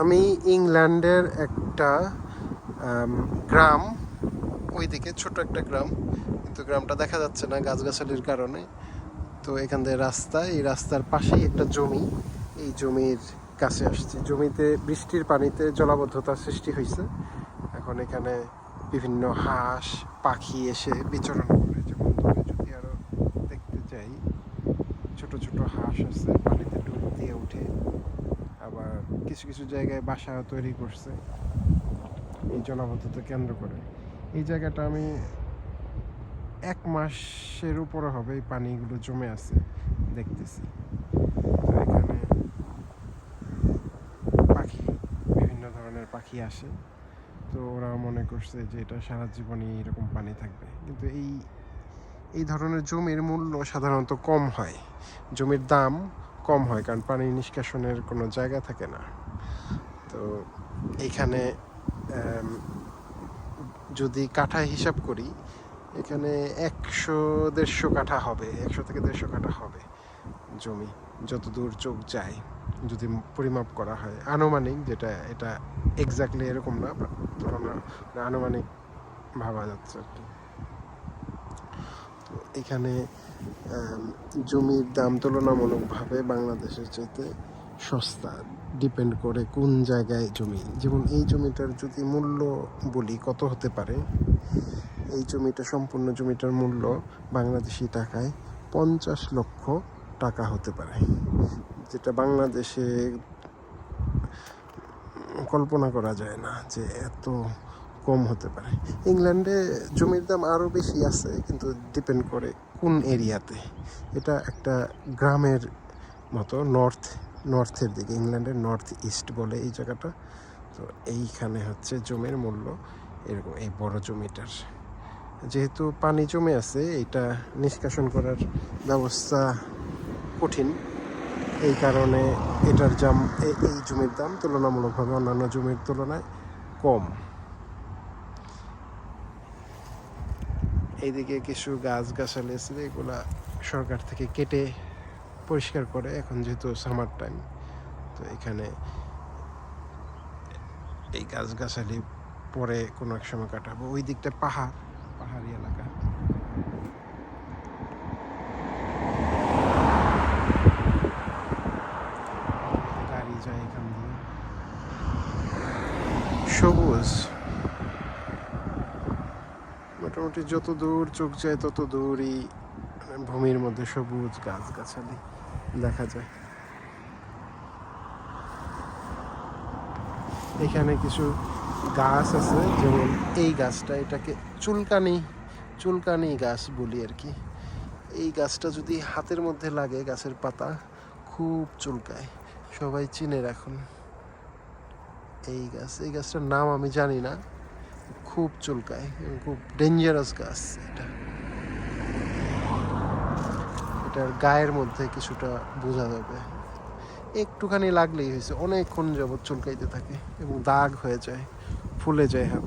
আমি ইংল্যান্ডের একটা গ্রাম, ওইদিকে ছোট একটা গ্রাম, কিন্তু গ্রামটা দেখা যাচ্ছে না গাছগাছালির কারণে। তো এখান থেকে রাস্তা, এই রাস্তার পাশেই একটা জমি, এই জমির কাছে আসছি। জমিতে বৃষ্টির পানিতে জলাবদ্ধতার সৃষ্টি হয়েছে এখন এখানে বিভিন্ন হাঁস, পাখি এসে বিচরণ করে। যেমন যদি আরও দেখতে চাই ছোট ছোট হাঁস আছে, পানিতে ডুব দিয়ে উঠে। আবার কিছু কিছু জায়গায় বাসা তৈরি করছে। এই জলাবদ্ধতা কেন্দ্র করে। এই জায়গাটা আমি এক মাসের উপরে হবে এই পানিগুলো জমে আছে দেখতেছি। তো এখানে পাখি, বিভিন্ন ধরনের পাখি আসে। তো ওরা মনে করছে যে এটা সারা জীবনই এরকম পানি থাকবে। কিন্তু এই এই ধরনের জমির মূল্য সাধারণত কম হয়। জমির দাম কম হয়, কারণ পানি নিষ্কাশনের কোনো জায়গা থাকে না। তো এখানে যদি কাঠা হিসাব করি, এখানে একশো দেড়শো কাঠা হবে, একশো থেকে দেড়শো কাঠা হবে জমি যত দূর চোখ যায়, যদি পরিমাপ করা হয়। আনুমানিক যেটা, এটা এক্স্যাক্টলি এরকম না মানে আনুমানিক ভাবা যাচ্ছে আর কি। এখানে জমির দাম তুলনামূলকভাবে বাংলাদেশের চাইতে সস্তা ডিপেন্ড করে কোন জায়গায় জমি। যেমন এই জমিটার যদি মূল্য বলি, কত হতে পারে? এই জমিটা, সম্পূর্ণ জমিটার মূল্য বাংলাদেশি টাকায় পঞ্চাশ লক্ষ টাকা হতে পারে। যেটা বাংলাদেশে কল্পনা করা যায় না যে এত কম হতে পারে। ইংল্যান্ডে জমির দাম আরও বেশি আছে, কিন্তু ডিপেন্ড করে কোন এরিয়াতে। এটা একটা গ্রামের মতো নর্থ নর্থের দিকে, ইংল্যান্ডের নর্থ ইস্ট বলে এই জায়গাটা। তো এইখানে হচ্ছে জমির মূল্য এরকম, এই বড় জমিটার। যেহেতু পানি জমে আছে, এটা নিষ্কাশন করার ব্যবস্থা কঠিন। এই কারণে এটার জাম এই জমির দাম তুলনামূলকভাবে অন্যান্য জমির তুলনায় কম। এইদিকে কিছু গাছ গাছালি আছে, এগুলা সরকার থেকে কেটে পরিষ্কার করে এখন যেহেতু সামার টাইম তো এখানে এই গাছ গাছালি পরে কোনো এক সময় কাটাবো। ওই দিকটা পাহাড়, পাহাড়ি এলাকা। গাড়ি যায় এখান দিয়ে। সবুজ। মোটামুটি যত দূর চোখ যায় তত দূরই ভূমির মধ্যে সবুজ গাছ গাছালি দেখা যায়। এখানে কিছু গাছ আছে, যেমন এই গাছটা এটাকে চুলকানি চুলকানি গাছ বলি আর কি। এই গাছটা যদি হাতের মধ্যে লাগে, গাছের পাতা খুব চুলকায়। সবাই চিনে রাখুন। এই গাছ, এই গাছটার নাম আমি জানি না। খুব চুলকায়, খুব ডেঞ্জারাস গাছ এটা। এটার গায়ের মধ্যে কিছুটা বোঝা যাবে। একটুখানি লাগলেই হয়েছে, অনেকক্ষণ যাবৎ চুলকাইতে থাকে এবং দাগ হয়ে যায়, ফুলে যায় হাত।